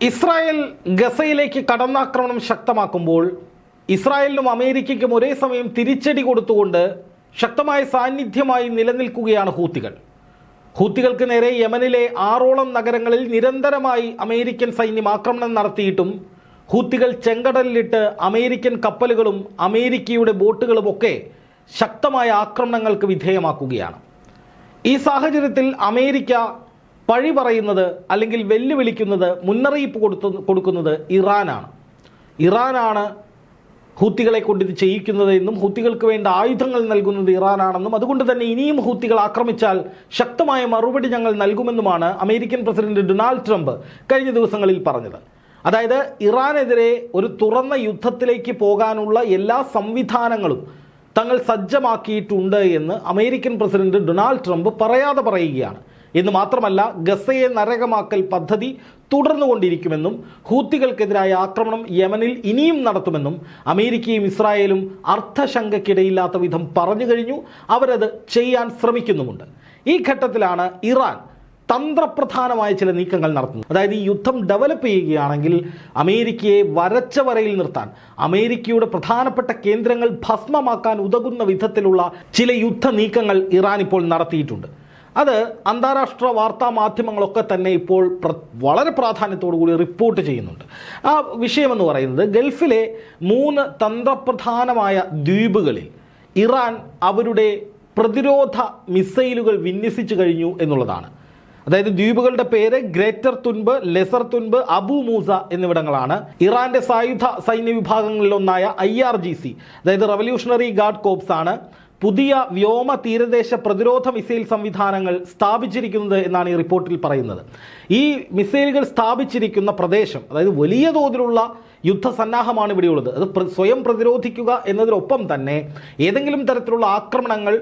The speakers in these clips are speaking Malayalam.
ഇസ്രായേൽ ഗസയിലേക്ക് കടന്നാക്രമണം ശക്തമാക്കുമ്പോൾ ഇസ്രായേലിനും അമേരിക്കയ്ക്കും ഒരേ സമയം തിരിച്ചടി കൊടുത്തുകൊണ്ട് ശക്തമായ സാന്നിധ്യമായി നിലനിൽക്കുകയാണ് ഹൂത്തികൾ. ഹൂത്തികൾക്ക് നേരെ യമനിലെ ആറോളം നഗരങ്ങളിൽ നിരന്തരമായി അമേരിക്കൻ സൈന്യം ആക്രമണം നടത്തിയിട്ടും ഹൂത്തികൾ ചെങ്കടലിലിട്ട് അമേരിക്കൻ കപ്പലുകളും അമേരിക്കയുടെ ബോട്ടുകളുമൊക്കെ ശക്തമായ ആക്രമണങ്ങൾക്ക് വിധേയമാക്കുകയാണ്. ഈ സാഹചര്യത്തിൽ അമേരിക്ക പഴി പറയുന്നത് അല്ലെങ്കിൽ വെല്ലുവിളിക്കുന്നത് മുന്നറിയിപ്പ് കൊടുത്തു കൊടുക്കുന്നത് ഇറാനാണ്. ഇറാനാണ് ഹൂത്തികളെ കൊണ്ട് ഇത് ചെയ്യിക്കുന്നത് എന്നും ഹൂത്തികൾക്ക് വേണ്ട ആയുധങ്ങൾ നൽകുന്നത് ഇറാനാണെന്നും അതുകൊണ്ട് തന്നെ ഇനിയും ഹൂത്തികൾ ആക്രമിച്ചാൽ ശക്തമായ മറുപടി ഞങ്ങൾ നൽകുമെന്നുമാണ് അമേരിക്കൻ പ്രസിഡന്റ് ഡൊണാൾഡ് ട്രംപ് കഴിഞ്ഞ ദിവസങ്ങളിൽ പറഞ്ഞത്. അതായത് ഇറാനെതിരെ ഒരു തുറന്ന യുദ്ധത്തിലേക്ക് പോകാനുള്ള എല്ലാ സംവിധാനങ്ങളും തങ്ങൾ സജ്ജമാക്കിയിട്ടുണ്ട് എന്ന് അമേരിക്കൻ പ്രസിഡന്റ് ഡൊണാൾഡ് ട്രംപ് പറയാതെ പറയുകയാണ്. എന്ന് മാത്രമല്ല ഗസയെ നരകമാക്കൽ പദ്ധതി തുടർന്നുകൊണ്ടിരിക്കുമെന്നും ഹൂത്തികൾക്കെതിരായ ആക്രമണം യമനിൽ ഇനിയും നടത്തുമെന്നും അമേരിക്കയും ഇസ്രായേലും അർത്ഥശങ്കയ്ക്കിടയില്ലാത്ത വിധം പറഞ്ഞു കഴിഞ്ഞു. അവരത് ചെയ്യാൻ ശ്രമിക്കുന്നുമുണ്ട്. ഈ ഘട്ടത്തിലാണ് ഇറാൻ തന്ത്രപ്രധാനമായ ചില നീക്കങ്ങൾ നടത്തുന്നു അതായത് ഈ യുദ്ധം ഡെവലപ്പ് ചെയ്യുകയാണെങ്കിൽ അമേരിക്കയെ വരച്ച വരയിൽ നിർത്താൻ അമേരിക്കയുടെ പ്രധാനപ്പെട്ട കേന്ദ്രങ്ങൾ ഭസ്മമാക്കാൻ ഉതകുന്ന വിധത്തിലുള്ള ചില യുദ്ധ നീക്കങ്ങൾ ഇറാൻ ഇപ്പോൾ നടത്തിയിട്ടുണ്ട്. അത് അന്താരാഷ്ട്ര വാർത്താ മാധ്യമങ്ങളൊക്കെ തന്നെ ഇപ്പോൾ വളരെ പ്രാധാന്യത്തോടു കൂടി റിപ്പോർട്ട് ചെയ്യുന്നുണ്ട്. ആ വിഷയമെന്ന് പറയുന്നത് ഗൾഫിലെ മൂന്ന് തന്ത്രപ്രധാനമായ ദ്വീപുകളിൽ ഇറാൻ അവരുടെ പ്രതിരോധ മിസൈലുകൾ വിന്യസിച്ചു കഴിഞ്ഞു എന്നുള്ളതാണ്. അതായത് ദ്വീപുകളുടെ പേര് Greater Tunb Lesser Tunb Abu Musa എന്നിവിടങ്ങളാണ്. ഇറാന്റെ സായുധ സൈന്യ വിഭാഗങ്ങളിലൊന്നായ ഐ ആർ ജി സി അതായത് റവല്യൂഷണറി ഗാർഡ് കോപ്സ് ആണ് പുതിയ വ്യോമ തീരദേശ പ്രതിരോധ മിസൈൽ സംവിധാനങ്ങൾ സ്ഥാപിച്ചിരിക്കുന്നത് എന്നാണ് ഈ റിപ്പോർട്ടിൽ പറയുന്നത്. ഈ മിസൈലുകൾ സ്ഥാപിച്ചിരിക്കുന്ന പ്രദേശം അതായത് വലിയ തോതിലുള്ള യുദ്ധസന്നാഹമാണ് ഇവിടെയുള്ളത്. അത് സ്വയം പ്രതിരോധിക്കുക എന്നതിനൊപ്പം തന്നെ ഏതെങ്കിലും തരത്തിലുള്ള ആക്രമണങ്ങൾ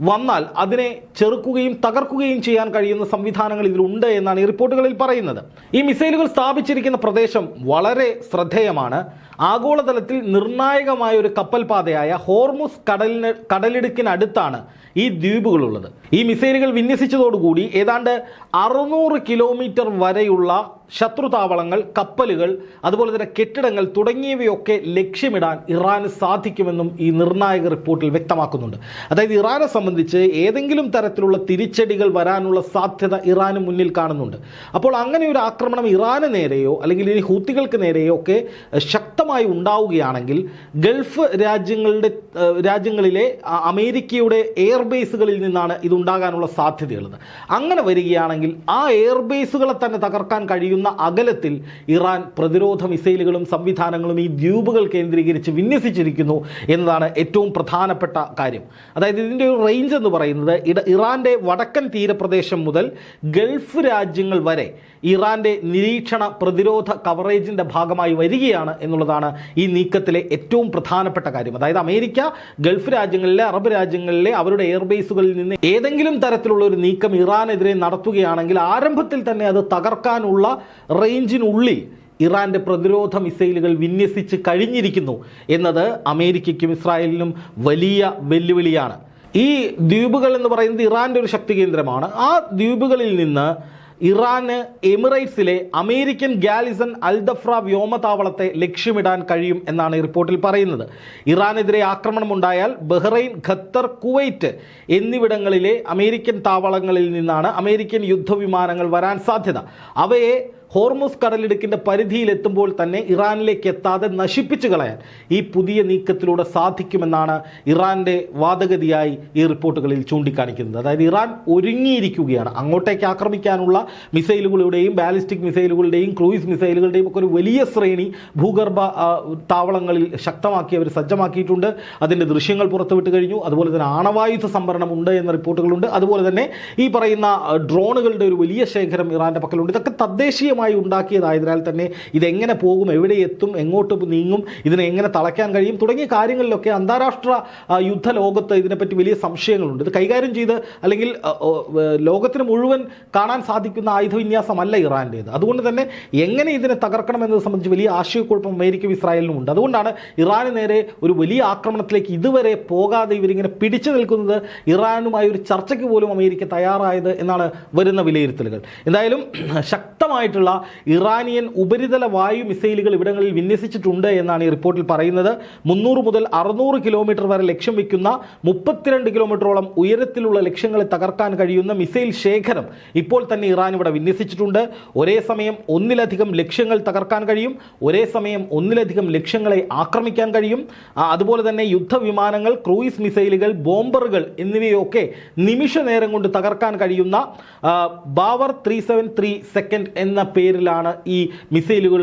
വന്നാൽ അതിനെ ചെറുക്കുകയും തകർക്കുകയും ചെയ്യാൻ കഴിയുന്ന സംവിധാനങ്ങൾ ഇതിലുണ്ട് എന്നാണ് ഈ റിപ്പോർട്ടുകളിൽ പറയുന്നത്. ഈ മിസൈലുകൾ സ്ഥാപിച്ചിരിക്കുന്ന പ്രദേശം വളരെ ശ്രദ്ധേയമാണ്. ആഗോളതലത്തിൽ നിർണായകമായ ഒരു കപ്പൽപാതയായ ഹോർമുസ് കടലിന് കടലിടുക്കിനടുത്താണ് ഈ ദ്വീപുകളുള്ളത്. ഈ മിസൈലുകൾ വിന്യസിച്ചതോടുകൂടി ഏതാണ്ട് അറുന്നൂറ് കിലോമീറ്റർ വരെയുള്ള ശത്രു താവളങ്ങൾ കപ്പലുകൾ അതുപോലെ തന്നെ കെട്ടിടങ്ങൾ തുടങ്ങിയവയൊക്കെ ലക്ഷ്യമിടാൻ ഇറാന് സാധിക്കുമെന്നും ഈ നിർണായക റിപ്പോർട്ടിൽ വ്യക്തമാക്കുന്നുണ്ട്. അതായത് ഇറാനെ സംബന്ധിച്ച് ഏതെങ്കിലും തരത്തിലുള്ള തിരിച്ചടികൾ വരാനുള്ള സാധ്യത ഇറാന് മുന്നിൽ കാണുന്നുണ്ട്. അപ്പോൾ അങ്ങനെ ഒരു ആക്രമണം ഇറാന് നേരെയോ അല്ലെങ്കിൽ ഇനി ഹൂത്തികൾക്ക് നേരെയോ ഒക്കെ ശക്തമായി ഉണ്ടാവുകയാണെങ്കിൽ ഗൾഫ് രാജ്യങ്ങളുടെ രാജ്യങ്ങളിലെ അമേരിക്കയുടെ എയർബേസുകളിൽ നിന്നാണ് ഇതുണ്ടാകാനുള്ള സാധ്യതയുള്ളത്. അങ്ങനെ വരികയാണെങ്കിൽ ആ എയർബേസുകളെ തന്നെ തകർക്കാൻ കഴിയുന്ന അകലത്തിൽ ഇറാൻ പ്രതിരോധ മിസൈലുകളും സംവിധാനങ്ങളും ഈ ദ്വീപുകൾ കേന്ദ്രീകരിച്ച് വിന്യസിച്ചിരിക്കുന്നു എന്നതാണ് ഏറ്റവും പ്രധാനപ്പെട്ട കാര്യം. അതായത് ഇതിന്റെ ഒരു റേഞ്ച് എന്ന് പറയുന്നത് ഇട ഇറാന്റെ വടക്കൻ തീരപ്രദേശം മുതൽ ഗൾഫ് രാജ്യങ്ങൾ വരെ ഇറാന്റെ നിരീക്ഷണ പ്രതിരോധ കവറേജിന്റെ ഭാഗമായി വരികയാണ് എന്നുള്ളതാണ് ഈ നീക്കത്തിലെ ഏറ്റവും പ്രധാനപ്പെട്ട കാര്യം. അതായത് അമേരിക്ക ഗൾഫ് രാജ്യങ്ങളിലെ അറബ് രാജ്യങ്ങളിലെ അവരുടെ എയർബേസുകളിൽ നിന്ന് ഏതെങ്കിലും തരത്തിലുള്ള ഒരു നീക്കം ഇറാനെതിരെ നടത്തുകയാണെങ്കിൽ ആരംഭത്തിൽ തന്നെ അത് തകർക്കാനുള്ള റേഞ്ചിനുള്ളിൽ ഇറാന്റെ പ്രതിരോധ മിസൈലുകൾ വിന്യസിച്ച് കഴിഞ്ഞിരിക്കുന്നു എന്നത് അമേരിക്കയ്ക്കും ഇസ്രായേലിനും വലിയ വെല്ലുവിളിയാണ്. ഈ ദ്വീപുകൾ എന്ന് പറയുന്നത് ഇറാന്റെ ഒരു ശക്തി കേന്ദ്രമാണ്. ആ ദ്വീപുകളിൽ നിന്ന് ഇറാന് എമിറേറ്റ്സിലെ അമേരിക്കൻ ഗാലിസൺ അൽദഫ്ര വ്യോമതാവളത്തെ ലക്ഷ്യമിടാൻ കഴിയും എന്നാണ് റിപ്പോർട്ടിൽ പറയുന്നത്. ഇറാനെതിരെ ആക്രമണം ഉണ്ടായാൽ ബഹ്റൈൻ ഖത്തർ കുവൈറ്റ് എന്നിവിടങ്ങളിലെ അമേരിക്കൻ താവളങ്ങളിൽ നിന്നാണ് അമേരിക്കൻ യുദ്ധവിമാനങ്ങൾ വരാൻ സാധ്യത. അവയെ ഹോർമുസ് കടലിടുക്കിന്റെ പരിധിയിലെത്തുമ്പോൾ തന്നെ ഇറാനിലേക്ക് എത്താതെ നശിപ്പിച്ചു കളയാൻ ഈ പുതിയ നീക്കത്തിലൂടെ സാധിക്കുമെന്നാണ് ഇറാന്റെ വാദഗതിയായി ഈ റിപ്പോർട്ടുകളിൽ ചൂണ്ടിക്കാണിക്കുന്നത്. അതായത് ഇറാൻ ഒരുങ്ങിയിരിക്കുകയാണ്. അങ്ങോട്ടേക്ക് ആക്രമിക്കാനുള്ള മിസൈലുകളുടെയും ബാലിസ്റ്റിക് മിസൈലുകളുടെയും ക്രൂയിസ് മിസൈലുകളുടെയും ഒക്കെ ഒരു വലിയ ശ്രേണി ഭൂഗർഭ താവളങ്ങളിൽ ശക്തമാക്കി അവർ സജ്ജമാക്കിയിട്ടുണ്ട്. അതിന്റെ ദൃശ്യങ്ങൾ പുറത്തുവിട്ട് കഴിഞ്ഞു. അതുപോലെ തന്നെ ആണവായുധ സംഭരണം ഉണ്ട് എന്ന റിപ്പോർട്ടുകളുണ്ട്. അതുപോലെ തന്നെ ഈ പറയുന്ന ഡ്രോണുകളുടെ ഒരു വലിയ ശേഖരം ഇറാന്റെ പക്കലുണ്ട്. ഇതൊക്കെ തദ്ദേശീയമായി ഉണ്ടാക്കിയതായതിനാൽ തന്നെ ഇതെങ്ങനെ പോകും എവിടെ എത്തും എങ്ങോട്ട് നീങ്ങും ഇതിനെ എങ്ങനെ തളയ്ക്കാൻ കഴിയും തുടങ്ങിയ കാര്യങ്ങളിലൊക്കെ അന്താരാഷ്ട്ര യുദ്ധ ലോകത്ത് ഇതിനെപ്പറ്റി വലിയ സംശയങ്ങളുണ്ട്. ഇത് കൈകാര്യം ചെയ്ത് അല്ലെങ്കിൽ ലോകത്തിന് മുഴുവൻ കാണാൻ സാധിക്കുന്ന ആയുധവിന്യാസമല്ല ഇറാന്റേത് അതുകൊണ്ട് തന്നെ എങ്ങനെ ഇതിനെ തകർക്കണം എന്നത് സംബന്ധിച്ച് വലിയ ആശയക്കുഴപ്പം അമേരിക്കയും ഇസ്രായേലിനും ഉണ്ട്. അതുകൊണ്ടാണ് ഇറാന് നേരെ ഒരു വലിയ ആക്രമണത്തിലേക്ക് ഇതുവരെ പോകാതെ ഇവരിങ്ങനെ പിടിച്ചു നിൽക്കുന്നത് ഇറാനുമായി ഒരു ചർച്ചയ്ക്ക് പോലും അമേരിക്ക തയ്യാറായത് എന്നാണ് വരുന്ന വിലയിരുത്തലുകൾ. എന്തായാലും ശക്തമായിട്ടുള്ള രീതിയിലുള്ള ഇറാനിയൻ ഉപരിതല വായു മിസൈലുകൾ ഇവിടങ്ങളിൽ വിന്യസിച്ചിട്ടുണ്ട് എന്നാണ് ഈ റിപ്പോർട്ടിൽ പറയുന്നത്. മുന്നൂറ് മുതൽ അറുന്നൂറ് കിലോമീറ്റർ വരെ ലക്ഷ്യം വയ്ക്കുന്ന മുപ്പത്തിരണ്ട് കിലോമീറ്ററോളം ഉയരത്തിലുള്ള ലക്ഷ്യങ്ങളെ തകർക്കാൻ കഴിയുന്ന മിസൈൽ ശേഖരം ഇപ്പോൾ തന്നെ ഇറാൻ ഇവിടെ വിന്യസിച്ചിട്ടുണ്ട്. ഒരേ സമയം ഒന്നിലധികം ലക്ഷ്യങ്ങൾ തകർക്കാൻ കഴിയും. ഒരേ സമയം ഒന്നിലധികം ലക്ഷ്യങ്ങളെ ആക്രമിക്കാൻ കഴിയും. അതുപോലെ തന്നെ യുദ്ധവിമാനങ്ങൾ ക്രൂയിസ് മിസൈലുകൾ ബോംബറുകൾ എന്നിവയൊക്കെ നിമിഷ നേരം കൊണ്ട് തകർക്കാൻ കഴിയുന്ന Bavar three seven three second എന്ന പേരിലാണ് ഈ മിസൈലുകൾ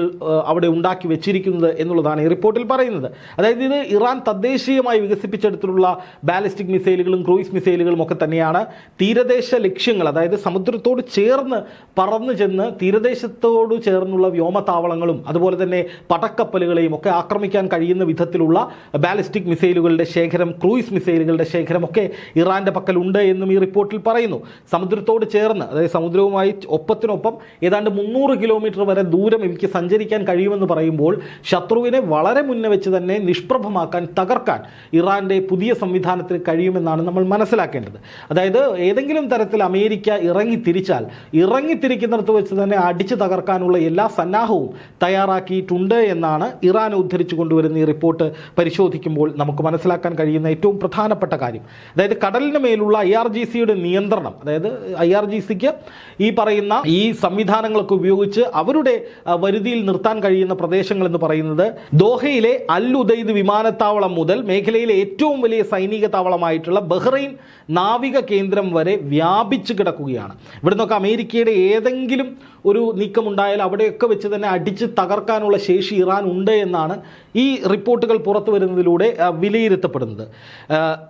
അവിടെ ഉണ്ടാക്കി വെച്ചിരിക്കുന്നത് എന്നുള്ളതാണ് ഈ റിപ്പോർട്ടിൽ പറയുന്നത്. അതായത് ഇത് ഇറാൻ തദ്ദേശീയമായി വികസിപ്പിച്ചെടുത്തിട്ടുള്ള ബാലിസ്റ്റിക് മിസൈലുകളും ക്രൂയിസ് മിസൈലുകളും ഒക്കെ തന്നെയാണ് തീരദേശ ലക്ഷ്യങ്ങൾ അതായത് സമുദ്രത്തോട് ചേർന്ന് പറന്നു ചെന്ന് തീരദേശത്തോട് ചേർന്നുള്ള വ്യോമത്താവളങ്ങളും അതുപോലെ തന്നെ പടക്കപ്പലുകളെയും ഒക്കെ ആക്രമിക്കാൻ കഴിയുന്ന വിധത്തിലുള്ള ബാലിസ്റ്റിക് മിസൈലുകളുടെ ശേഖരം ക്രൂയിസ് മിസൈലുകളുടെ ശേഖരം ഒക്കെ ഇറാന്റെ പക്കലുണ്ട് എന്നും ഈ റിപ്പോർട്ടിൽ പറയുന്നു. സമുദ്രത്തോട് ചേർന്ന് അതായത് സമുദ്രവുമായി ഒപ്പത്തിനൊപ്പം ഏതാണ്ട് മുന്നൂറ് കിലോമീറ്റർ വരെ ദൂരം എനിക്ക് സഞ്ചരിക്കാൻ കഴിയുമെന്ന് പറയുമ്പോൾ ശത്രുവിനെ വളരെ മുന്നേ വെച്ച് തന്നെ നിഷ്പ്രഭമാക്കാൻ തകർക്കാൻ ഇറാന്റെ പുതിയ സംവിധാനത്തിന് കഴിയുമെന്നാണ് നമ്മൾ മനസ്സിലാക്കേണ്ടത്. അതായത് ഏതെങ്കിലും തരത്തിൽ അമേരിക്ക ഇറങ്ങി തിരിച്ചാൽ ഇറങ്ങി തിരിക്കുന്നിടത്ത് വെച്ച് തന്നെ അടിച്ചു തകർക്കാനുള്ള എല്ലാ സന്നാഹവും തയ്യാറാക്കിയിട്ടുണ്ട് എന്നാണ് ഇറാൻ ഉദ്ധരിച്ചു കൊണ്ടുവരുന്ന ഈ റിപ്പോർട്ട് പരിശോധിക്കുമ്പോൾ നമുക്ക് മനസ്സിലാക്കാൻ കഴിയുന്ന ഏറ്റവും പ്രധാനപ്പെട്ട കാര്യം. അതായത് കടലിന് മേലുള്ള ഐ ആർ ജി സിയുടെ നിയന്ത്രണം അതായത് ഐ ആർ ജി സിക്ക് ഈ പറയുന്ന ഈ സംവിധാനങ്ങളൊക്കെ ഉപയോഗിച്ച് അവരുടെ വരുതിയിൽ നിർത്താൻ കഴിയുന്ന പ്രദേശങ്ങൾ എന്ന് പറയുന്നത് ദോഹയിലെ അൽ ഉദൈദ് വിമാനത്താവളം മുതൽ മേഖലയിലെ ഏറ്റവും വലിയ സൈനിക താവളമായിട്ടുള്ള ബഹ്റൈൻ നാവിക കേന്ദ്രം വരെ വ്യാപിച്ചു കിടക്കുകയാണ്. ഇവിടെ നിന്നൊക്കെ അമേരിക്കയുടെ ഏതെങ്കിലും ഒരു നീക്കമുണ്ടായാൽ അവിടെയൊക്കെ വെച്ച് തന്നെ അടിച്ച് തകർക്കാനുള്ള ശേഷി ഇറാൻ ഉണ്ട് എന്നാണ് ഈ റിപ്പോർട്ടുകൾ പുറത്തു വരുന്നതിലൂടെ വിലയിരുത്തപ്പെടുന്നത്.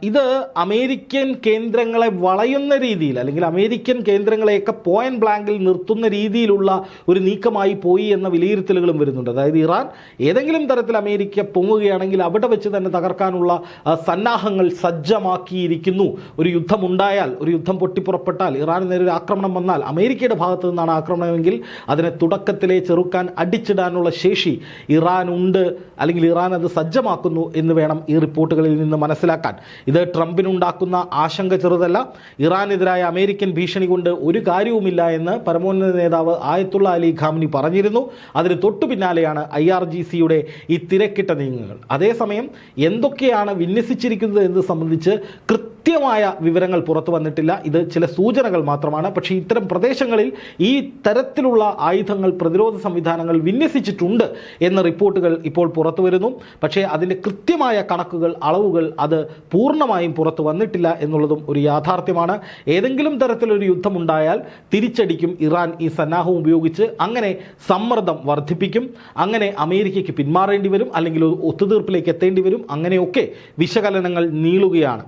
ഇത് അമേരിക്കൻ കേന്ദ്രങ്ങളെ വളയുന്ന രീതിയിൽ അല്ലെങ്കിൽ അമേരിക്കൻ കേന്ദ്രങ്ങളെയൊക്കെ പോയിന്റ് ബ്ലാങ്കിൽ നിർത്തുന്ന രീതിയിലുള്ള ഒരു നീക്കമായി പോയി എന്ന വിലയിരുത്തലുകളും വരുന്നുണ്ട്. അതായത് ഇറാൻ ഏതെങ്കിലും തരത്തിൽ അമേരിക്ക പൊങ്ങുകയാണെങ്കിൽ അവിടെ വെച്ച് തന്നെ തകർക്കാനുള്ള സന്നാഹങ്ങൾ സജ്ജമാക്കിയിരിക്കുന്നു. ഒരു യുദ്ധമുണ്ടായാൽ ഒരു യുദ്ധം പൊട്ടിപ്പുറപ്പെട്ടാൽ ഇറാന് നേരെ ഒരു ആക്രമണം വന്നാൽ അമേരിക്കയുടെ ഭാഗത്തു നിന്നാണ് ആക്രമണമെങ്കിൽ അതിനെ തുടക്കത്തിലെ ചെറുക്കാൻ അടിച്ചിടാനുള്ള ശേഷി ഇറാൻ ഉണ്ട്. അല്ലെങ്കിൽ ഇറാൻ അത് സജ്ജമാക്കുന്നു എന്ന് വേണം ഈ റിപ്പോർട്ടുകളിൽ നിന്ന് മനസ്സിലാക്കാൻ. ഇത് ട്രംപിനുണ്ടാക്കുന്ന ആശങ്ക ചെറുതല്ല. ഇറാനെതിരായ അമേരിക്കൻ ഭീഷണി കൊണ്ട് ഒരു കാര്യവുമില്ല എന്ന് പരമോന്നത നേതാവ് ആയത്തുള്ള അലി ഖാമിനി പറഞ്ഞിരുന്നു. അതിന് തൊട്ടു പിന്നാലെയാണ് ഐ ആർ ജി സിയുടെ ഈ തിരക്കിട്ട നീങ്ങുകൾ അതേസമയം എന്തൊക്കെയാണ് വിന്യസിച്ചിരിക്കുന്നത് എന്ന് സംബന്ധിച്ച് കൃത്യമായ വിവരങ്ങൾ പുറത്തു വന്നിട്ടില്ല. ഇത് ചില സൂചനകൾ മാത്രമാണ്. പക്ഷേ ഇത്തരം പ്രദേശങ്ങളിൽ ഈ തരത്തിലുള്ള ആയുധങ്ങൾ പ്രതിരോധ സംവിധാനങ്ങൾ വിന്യസിച്ചിട്ടുണ്ട് എന്ന റിപ്പോർട്ടുകൾ ഇപ്പോൾ പുറത്തു വരുന്നു. പക്ഷേ അതിന്റെ കൃത്യമായ കണക്കുകൾ അളവുകൾ അത് പൂർണമായും പുറത്തു വന്നിട്ടില്ല എന്നുള്ളതും ഒരു യാഥാർത്ഥ്യമാണ്. ഏതെങ്കിലും തരത്തിലൊരു യുദ്ധമുണ്ടായാൽ തിരിച്ചടിക്കും. ഇറാൻ ഈ സന്നാഹം ഉപയോഗിച്ച് അങ്ങനെ സമ്മർദ്ദം വർദ്ധിപ്പിക്കും. അങ്ങനെ അമേരിക്കയ്ക്ക് പിന്മാറേണ്ടി വരും. അല്ലെങ്കിൽ ഒത്തുതീർപ്പിലേക്ക് എത്തേണ്ടി വരും. അങ്ങനെയൊക്കെ വിശകലനങ്ങൾ നീളുകയാണ്.